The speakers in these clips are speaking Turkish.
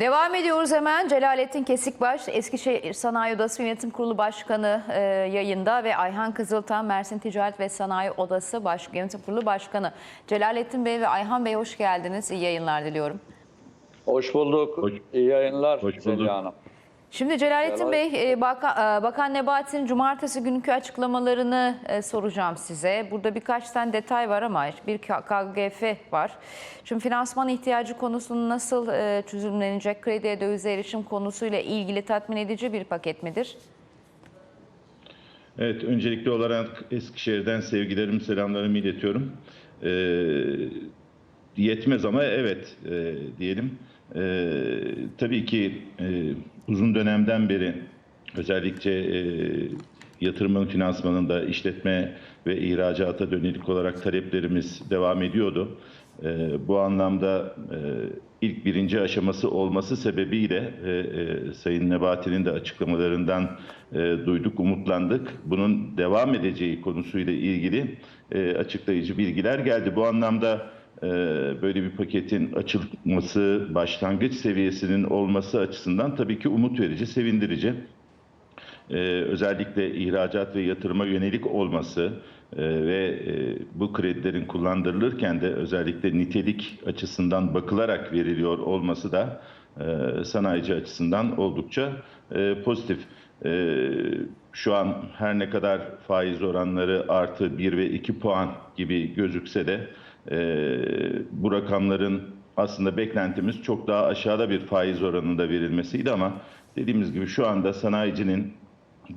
Devam ediyoruz hemen. Celalettin Kesikbaş, Eskişehir Sanayi Odası Yönetim Kurulu Başkanı e, yayında ve Ayhan Kızıltan, Mersin Ticaret ve Sanayi Odası Baş, Yönetim Kurulu Başkanı. Celalettin Bey ve Ayhan Bey hoş geldiniz. İyi yayınlar diliyorum. Hoş bulduk. Hoş- İyi yayınlar Hoş bulduk. Zeliha Hanım. Şimdi Celalettin Celal- Bey, e, Baka- e, Bakan Nebati'nin cumartesi günkü açıklamalarını e, soracağım size. Burada birkaç tane detay var ama bir KGF var. Şimdi finansman ihtiyacı konusunun nasıl e, çözümlenecek, krediye dövize erişim konusuyla ilgili tatmin edici bir paket midir? Evet, öncelikli olarak Eskişehir'den sevgilerimi, selamlarımı iletiyorum. Ee, yetmez ama evet e, diyelim. Ee, tabii ki e, uzun dönemden beri özellikle e, yatırımın finansmanında işletme ve ihracata dönelik olarak taleplerimiz devam ediyordu. Ee, bu anlamda e, ilk birinci aşaması olması sebebiyle e, e, Sayın Nebati'nin de açıklamalarından e, duyduk, umutlandık. Bunun devam edeceği konusuyla ilgili e, açıklayıcı bilgiler geldi. Bu anlamda e, böyle bir paketin açılması, başlangıç seviyesinin olması açısından tabii ki umut verici, sevindirici. Ee, özellikle ihracat ve yatırıma yönelik olması e, ve e, bu kredilerin kullandırılırken de özellikle nitelik açısından bakılarak veriliyor olması da e, sanayici açısından oldukça e, pozitif. E, şu an her ne kadar faiz oranları artı 1 ve 2 puan gibi gözükse de e, bu rakamların aslında beklentimiz çok daha aşağıda bir faiz oranında verilmesiydi ama dediğimiz gibi şu anda sanayicinin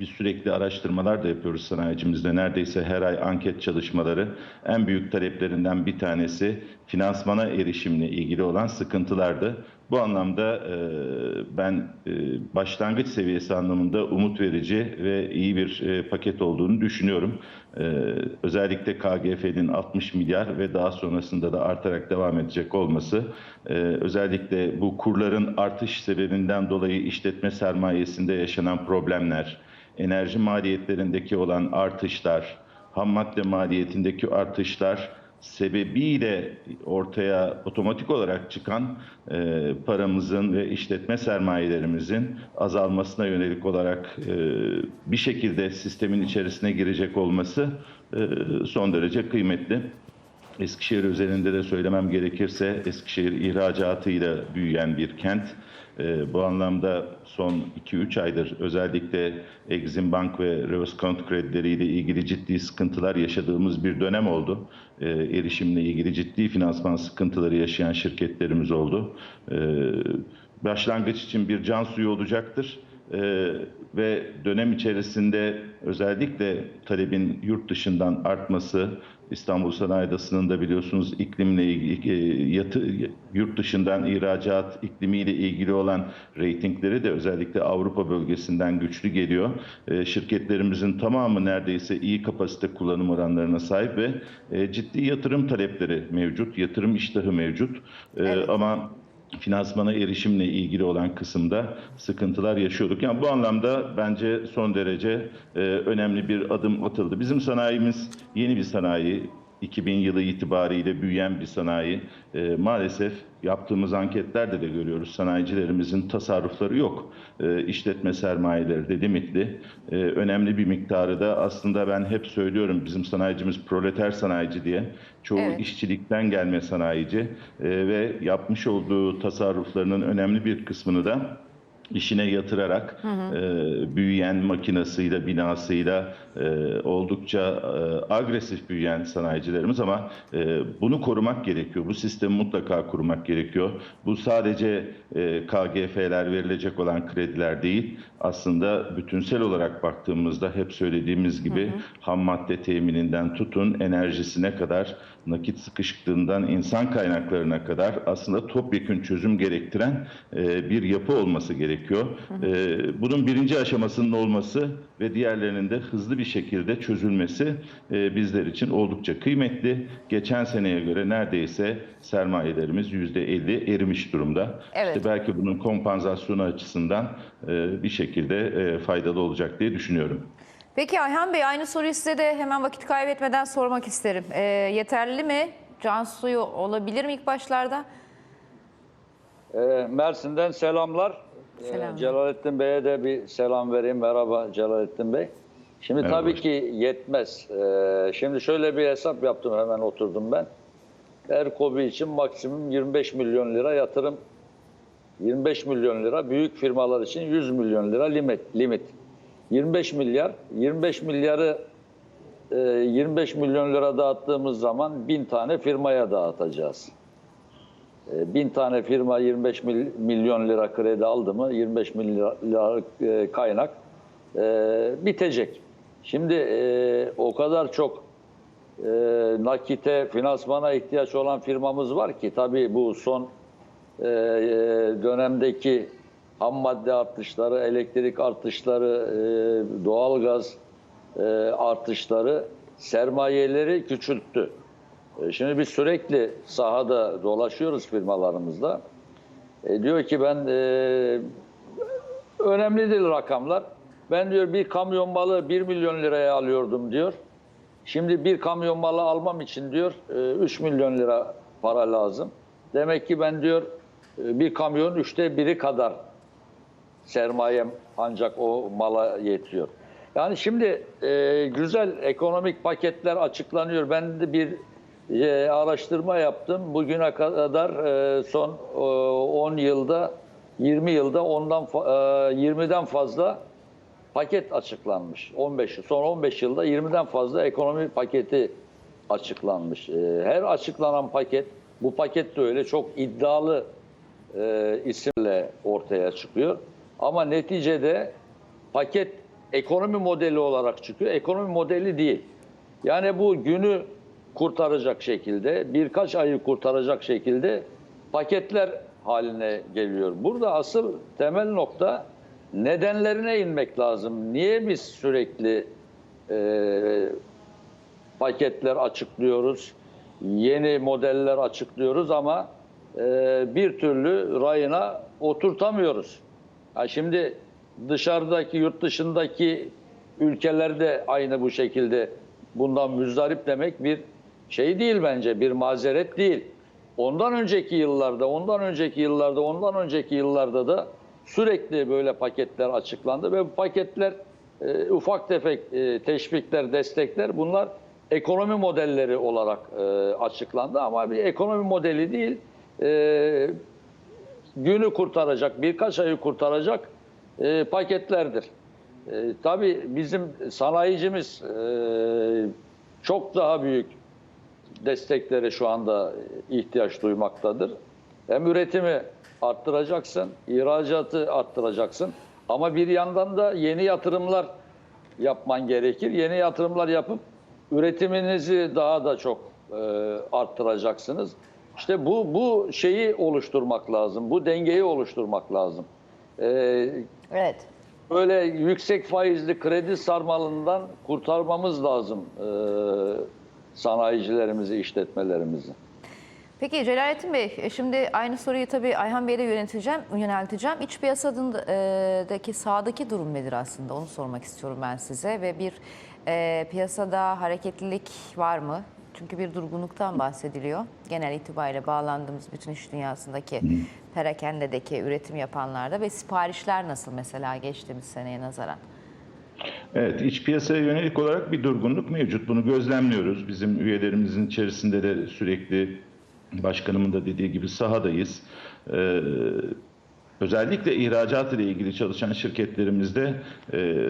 biz sürekli araştırmalar da yapıyoruz sanayicimizde. Neredeyse her ay anket çalışmaları en büyük taleplerinden bir tanesi finansmana erişimle ilgili olan sıkıntılardı. Bu anlamda e, ben e, başlangıç seviyesi anlamında umut verici ve iyi bir e, paket olduğunu düşünüyorum. E, özellikle KGF'nin 60 milyar ve daha sonrasında da artarak devam edecek olması, e, özellikle bu kurların artış sebebinden dolayı işletme sermayesinde yaşanan problemler, enerji maliyetlerindeki olan artışlar, ham madde maliyetindeki artışlar sebebiyle ortaya otomatik olarak çıkan e, paramızın ve işletme sermayelerimizin azalmasına yönelik olarak e, bir şekilde sistemin içerisine girecek olması e, son derece kıymetli. Eskişehir özelinde de söylemem gerekirse Eskişehir ihracatıyla büyüyen bir kent. Ee, bu anlamda son 2-3 aydır özellikle Exim Bank ve Revescont kredileriyle ilgili ciddi sıkıntılar yaşadığımız bir dönem oldu. Ee, erişimle ilgili ciddi finansman sıkıntıları yaşayan şirketlerimiz oldu. Ee, başlangıç için bir can suyu olacaktır. Ee, ve dönem içerisinde özellikle talebin yurt dışından artması, İstanbul Sanayi Odası'nın da biliyorsunuz iklimle ilgili, e, yatı, yurt dışından ihracat iklimiyle ilgili olan reytingleri de özellikle Avrupa bölgesinden güçlü geliyor. E, şirketlerimizin tamamı neredeyse iyi kapasite kullanım oranlarına sahip ve e, ciddi yatırım talepleri mevcut, yatırım iştahı mevcut. E, Evet. Ama finansmana erişimle ilgili olan kısımda sıkıntılar yaşıyorduk. Yani bu anlamda bence son derece e, önemli bir adım atıldı. Bizim sanayimiz yeni bir sanayi. 2000 yılı itibariyle büyüyen bir sanayi. E, maalesef yaptığımız anketlerde de görüyoruz sanayicilerimizin tasarrufları yok. E, işletme sermayeleri de limitli. E, önemli bir miktarı da aslında ben hep söylüyorum bizim sanayicimiz proleter sanayici diye. Çoğu Evet. işçilikten gelme sanayici e, ve yapmış olduğu tasarruflarının önemli bir kısmını da işine yatırarak e, büyüyen makinasıyla, binasıyla e, oldukça e, agresif büyüyen sanayicilerimiz ama e, bunu korumak gerekiyor. Bu sistemi mutlaka korumak gerekiyor. Bu sadece e, KGF'ler verilecek olan krediler değil. Aslında bütünsel olarak baktığımızda hep söylediğimiz gibi ham madde temininden tutun enerjisine kadar nakit sıkışıklığından insan kaynaklarına kadar aslında topyekün çözüm gerektiren e, bir yapı olması gerekiyor. E, bunun birinci aşamasının olması ve diğerlerinin de hızlı bir şekilde çözülmesi e, bizler için oldukça kıymetli. Geçen seneye göre neredeyse sermayelerimiz %50 erimiş durumda. Evet. İşte belki bunun kompansasyonu açısından e, bir şekilde e, faydalı olacak diye düşünüyorum. Peki Ayhan Bey aynı soruyu size de hemen vakit kaybetmeden sormak isterim. E, yeterli mi? Can suyu olabilir mi ilk başlarda? Ee, Mersin'den selamlar. Ee, Selam. Celalettin Bey'e de bir selam vereyim. Merhaba Celalettin Bey. Şimdi Merhaba tabii ki yetmez. Ee, şimdi şöyle bir hesap yaptım hemen oturdum ben. Erkobi için maksimum 25 milyon lira yatırım 25 milyon lira büyük firmalar için 100 milyon lira limit limit. 25 milyar 25 milyarı e, 25 milyon lira dağıttığımız zaman 1000 tane firmaya dağıtacağız. E, 1000 tane firma 25 mil- milyon lira kredi aldı mı 25 milyon liralık e, kaynak e, bitecek. Şimdi e, o kadar çok e, nakite, finansmana ihtiyaç olan firmamız var ki tabii bu son e, e, dönemdeki ham madde artışları, elektrik artışları, e, doğalgaz e, artışları sermayeleri küçülttü. E, Şimdi biz sürekli sahada dolaşıyoruz firmalarımızda. E, diyor ki ben e, önemli değil rakamlar. Ben diyor bir kamyon malı 1 milyon liraya alıyordum diyor. Şimdi bir kamyon malı almam için diyor e, 3 milyon lira para lazım. Demek ki ben diyor e, bir kamyon üçte biri kadar sermayem ancak o mala yetiyor. Yani şimdi e, güzel ekonomik paketler açıklanıyor. Ben de bir e, araştırma yaptım. Bugüne kadar e, son e, 10 yılda 20 yılda ondan e, 20'den fazla paket açıklanmış. 15 son 15 yılda 20'den fazla ekonomi paketi açıklanmış. E, Her açıklanan paket bu paket de öyle çok iddialı e, isimle ortaya çıkıyor. Ama neticede paket ekonomi modeli olarak çıkıyor. Ekonomi modeli değil. Yani bu günü kurtaracak şekilde, birkaç ayı kurtaracak şekilde paketler haline geliyor. Burada asıl temel nokta nedenlerine inmek lazım. Niye biz sürekli e, paketler açıklıyoruz, yeni modeller açıklıyoruz ama e, bir türlü rayına oturtamıyoruz. Ha şimdi dışarıdaki, yurt dışındaki ülkelerde aynı bu şekilde bundan müzdarip demek bir şey değil bence, bir mazeret değil. Ondan önceki yıllarda, ondan önceki yıllarda, ondan önceki yıllarda da sürekli böyle paketler açıklandı ve bu paketler e, ufak tefek e, teşvikler, destekler bunlar ekonomi modelleri olarak e, açıklandı ama bir ekonomi modeli değil. E, günü kurtaracak, birkaç ayı kurtaracak e, paketlerdir. E, tabii bizim sanayicimiz e, çok daha büyük desteklere şu anda ihtiyaç duymaktadır. Hem üretimi arttıracaksın, ihracatı arttıracaksın ama bir yandan da yeni yatırımlar yapman gerekir. Yeni yatırımlar yapıp üretiminizi daha da çok e, arttıracaksınız. İşte bu bu şeyi oluşturmak lazım. Bu dengeyi oluşturmak lazım. E, Evet. böyle yüksek faizli kredi sarmalından kurtarmamız lazım e, sanayicilerimizi, işletmelerimizi. Peki Celalettin Bey, e, şimdi aynı soruyu tabii Ayhan Bey'e de yönelteceğim, yönelteceğim. İç piyasadaki sağdaki durum nedir aslında? Onu sormak istiyorum ben size ve bir e, piyasada hareketlilik var mı? Çünkü bir durgunluktan bahsediliyor. Genel itibariyle bağlandığımız bütün iş dünyasındaki perakendedeki üretim yapanlarda ve siparişler nasıl mesela geçtiğimiz seneye nazaran? Evet, iç piyasaya yönelik olarak bir durgunluk mevcut. Bunu gözlemliyoruz. Bizim üyelerimizin içerisinde de sürekli başkanımın da dediği gibi sahadayız. Ee, özellikle ihracat ile ilgili çalışan şirketlerimizde e,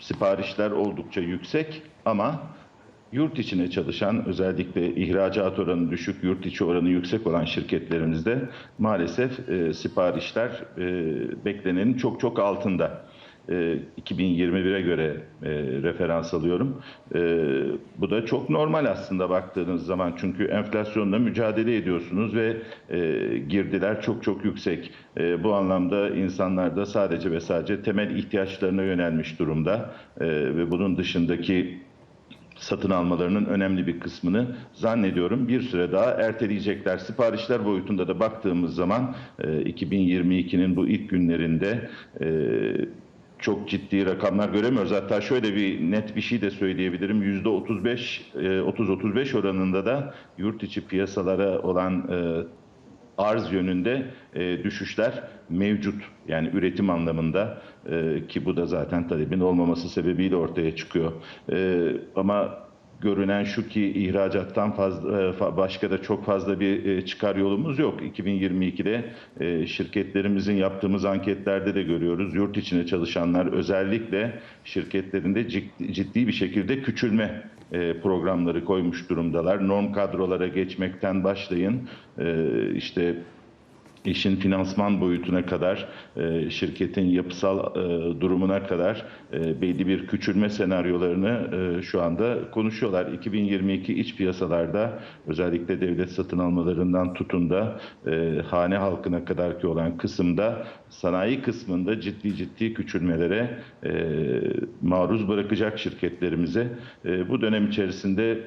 siparişler oldukça yüksek ama yurt içine çalışan özellikle ihracat oranı düşük, yurt içi oranı yüksek olan şirketlerimizde maalesef e, siparişler e, beklenenin çok çok altında. E, 2021'e göre e, referans alıyorum. E, bu da çok normal aslında baktığınız zaman çünkü enflasyonla mücadele ediyorsunuz ve e, girdiler çok çok yüksek. E, bu anlamda insanlar da sadece ve sadece temel ihtiyaçlarına yönelmiş durumda E, ve bunun dışındaki satın almalarının önemli bir kısmını zannediyorum bir süre daha erteleyecekler. Siparişler boyutunda da baktığımız zaman e, 2022'nin bu ilk günlerinde e, çok ciddi rakamlar göremiyoruz. Hatta şöyle bir net bir şey de söyleyebilirim. %35, e, 30-35 oranında da yurt içi piyasalara olan e, arz yönünde e, düşüşler mevcut. Yani üretim anlamında e, ki bu da zaten talebin olmaması sebebiyle ortaya çıkıyor. E, ama görünen şu ki ihracattan fazla e, başka da çok fazla bir e, çıkar yolumuz yok. 2022'de e, şirketlerimizin yaptığımız anketlerde de görüyoruz. Yurt içine çalışanlar özellikle şirketlerinde ciddi, bir şekilde küçülme programları koymuş durumdalar. Norm kadrolara geçmekten başlayın. E, işte işin finansman boyutuna kadar, e, şirketin yapısal e, durumuna kadar e, belli bir küçülme senaryolarını şu anda konuşuyorlar. 2022 iç piyasalarda özellikle devlet satın almalarından tutun da hane halkına kadar ki olan kısımda sanayi kısmında ciddi ciddi küçülmelere maruz bırakacak şirketlerimize. Bu dönem içerisinde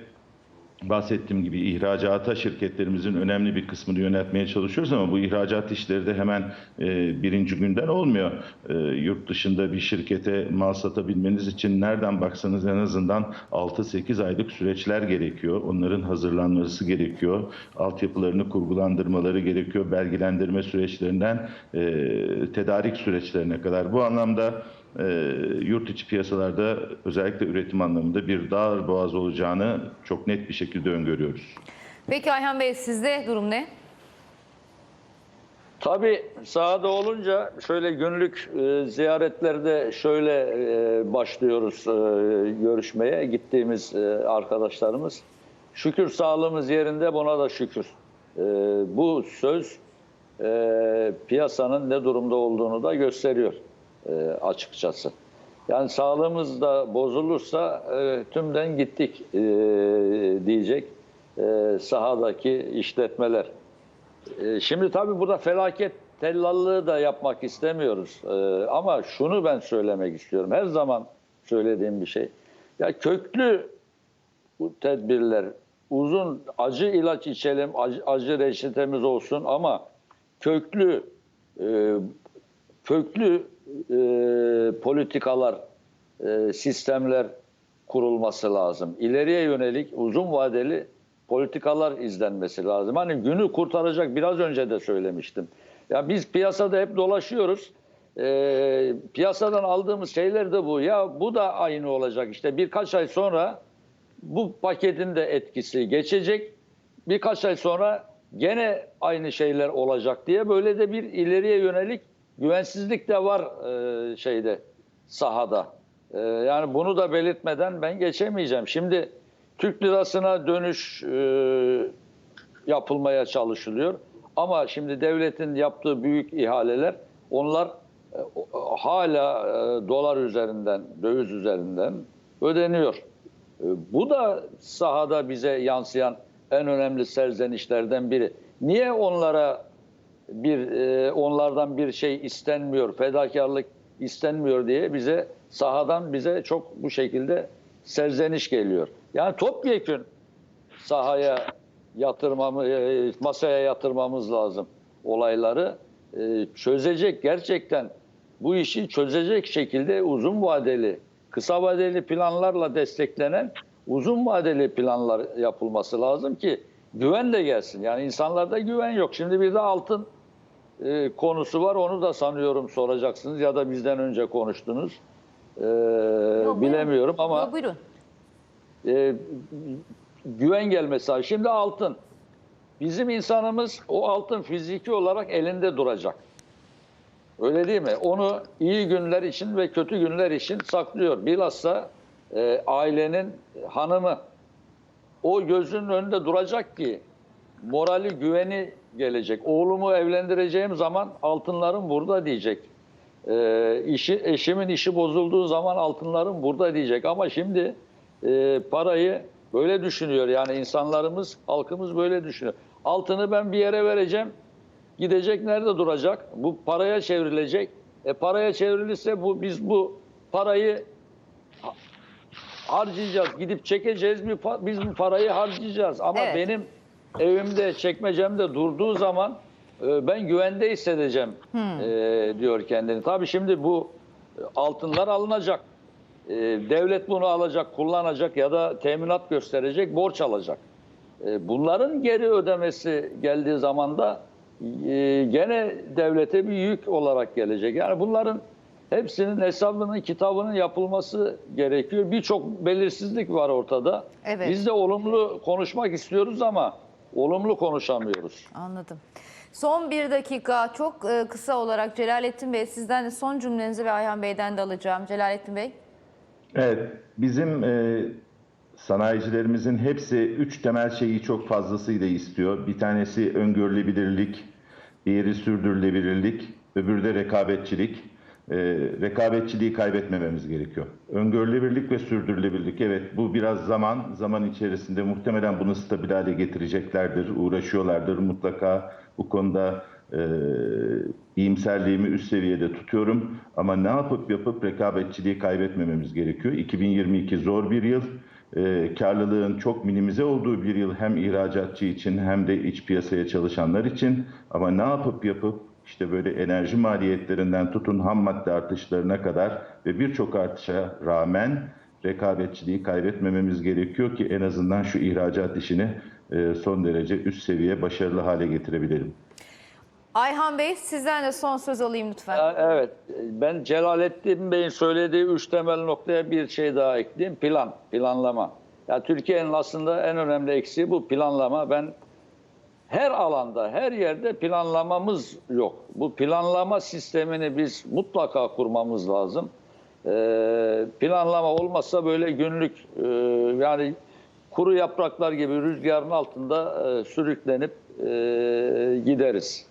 bahsettiğim gibi ihracata şirketlerimizin önemli bir kısmını yönetmeye çalışıyoruz ama bu ihracat işleri de hemen e, birinci günden olmuyor. E, yurt dışında bir şirkete mal satabilmeniz için nereden baksanız en azından 6-8 aylık süreçler gerekiyor. Onların hazırlanması gerekiyor. Altyapılarını kurgulandırmaları gerekiyor. Belgelendirme süreçlerinden e, tedarik süreçlerine kadar. Bu anlamda e, yurt içi piyasalarda özellikle üretim anlamında bir dar boğaz olacağını çok net bir şekilde öngörüyoruz. Peki Ayhan Bey sizde durum ne? Tabii sahada olunca şöyle günlük e, ziyaretlerde şöyle e, başlıyoruz e, görüşmeye gittiğimiz e, arkadaşlarımız. Şükür sağlığımız yerinde buna da şükür. E, bu söz e, piyasanın ne durumda olduğunu da gösteriyor e, açıkçası. Yani sağlığımız da bozulursa e, tümden gittik e, diyecek e, sahadaki işletmeler. E, Şimdi tabii burada felaket tellallığı da yapmak istemiyoruz. E, Ama şunu ben söylemek istiyorum. Her zaman söylediğim bir şey. Ya köklü bu tedbirler uzun acı ilaç içelim, acı, acı reçetemiz olsun ama köklü e, köklü e, politikalar, e, sistemler kurulması lazım. İleriye yönelik uzun vadeli politikalar izlenmesi lazım. Hani günü kurtaracak biraz önce de söylemiştim. Ya biz piyasada hep dolaşıyoruz. E, piyasadan aldığımız şeyler de bu. Ya bu da aynı olacak. İşte birkaç ay sonra bu paketin de etkisi geçecek. Birkaç ay sonra gene aynı şeyler olacak diye böyle de bir ileriye yönelik güvensizlik de var e, şeyde sahada. E, yani bunu da belirtmeden ben geçemeyeceğim. Şimdi Türk lirasına dönüş e, yapılmaya çalışılıyor. Ama şimdi devletin yaptığı büyük ihaleler onlar e, o- hala e, dolar üzerinden, döviz üzerinden ödeniyor. E, Bu da sahada bize yansıyan en önemli serzenişlerden biri. Niye onlara bir e, onlardan bir şey istenmiyor, fedakarlık istenmiyor diye bize sahadan bize çok bu şekilde serzeniş geliyor. Yani topyekün sahaya yatırmamı e, masaya yatırmamız lazım olayları E, çözecek gerçekten bu işi çözecek şekilde uzun vadeli kısa vadeli planlarla desteklenen uzun vadeli planlar yapılması lazım ki güven de gelsin. Yani insanlarda güven yok. Şimdi bir de altın e, konusu var. Onu da sanıyorum soracaksınız ya da bizden önce konuştunuz. E, buyurun. bilemiyorum ama Yok, buyurun. e, güven gelmesi. Şimdi altın. Bizim insanımız o altın fiziki olarak elinde duracak. Öyle değil mi? Onu iyi günler için ve kötü günler için saklıyor. Bilhassa e, ailenin hanımı o gözünün önünde duracak ki morali güveni gelecek. Oğlumu evlendireceğim zaman altınlarım burada diyecek. E, işi, eşimin işi bozulduğu zaman altınlarım burada diyecek. Ama şimdi e, parayı böyle düşünüyor. Yani insanlarımız, halkımız böyle düşünüyor. Altını ben bir yere vereceğim. Gidecek nerede duracak? Bu paraya çevrilecek. E paraya çevrilirse bu biz bu parayı ha- harcayacağız. Gidip çekeceğiz. Bir biz bu parayı harcayacağız. Ama Evet. benim evimde, çekmecemde durduğu zaman e, ben güvende hissedeceğim e, diyor kendini. Tabii şimdi bu e, altınlar alınacak. E, devlet bunu alacak, kullanacak ya da teminat gösterecek, borç alacak. E, bunların geri ödemesi geldiği zaman da e, gene devlete bir yük olarak gelecek. Yani bunların hepsinin hesabının, kitabının yapılması gerekiyor. Birçok belirsizlik var ortada. Evet. Biz de olumlu konuşmak istiyoruz ama olumlu konuşamıyoruz. Anladım. Son bir dakika çok e, kısa olarak Celalettin Bey sizden de son cümlenizi ve Ayhan Bey'den de alacağım. Celalettin Bey. Evet, bizim e, sanayicilerimizin hepsi üç temel şeyi çok fazlasıyla istiyor. Bir tanesi öngörülebilirlik, diğeri sürdürülebilirlik, öbürü de rekabetçilik. E, rekabetçiliği kaybetmememiz gerekiyor. Öngörülebilirlik ve sürdürülebilirlik, evet bu biraz zaman, zaman içerisinde muhtemelen bunu stabil hale getireceklerdir, uğraşıyorlardır. Mutlaka bu konuda e, iyimserliğimi üst seviyede tutuyorum. Ama ne yapıp yapıp rekabetçiliği kaybetmememiz gerekiyor. 2022 zor bir yıl. E, karlılığın çok minimize olduğu bir yıl hem ihracatçı için hem de iç piyasaya çalışanlar için. Ama ne yapıp yapıp işte böyle enerji maliyetlerinden tutun ham madde artışlarına kadar ve birçok artışa rağmen rekabetçiliği kaybetmememiz gerekiyor ki en azından şu ihracat işini e, son derece üst seviye başarılı hale getirebilelim. Ayhan Bey sizden de son söz alayım lütfen. Evet, ben Celalettin Bey'in söylediği üç temel noktaya bir şey daha ekleyeyim. Plan, planlama. Ya Türkiye'nin aslında en önemli eksiği bu planlama. Ben her alanda, her yerde planlamamız yok. Bu planlama sistemini biz mutlaka kurmamız lazım. Ee, planlama olmazsa böyle günlük e, yani kuru yapraklar gibi rüzgarın altında e, sürüklenip e, gideriz.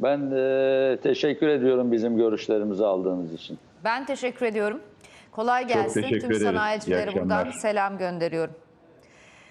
Ben e, teşekkür ediyorum bizim görüşlerimizi aldığınız için. Ben teşekkür ediyorum. Kolay gelsin. Tüm sanayicilere buradan selam gönderiyorum.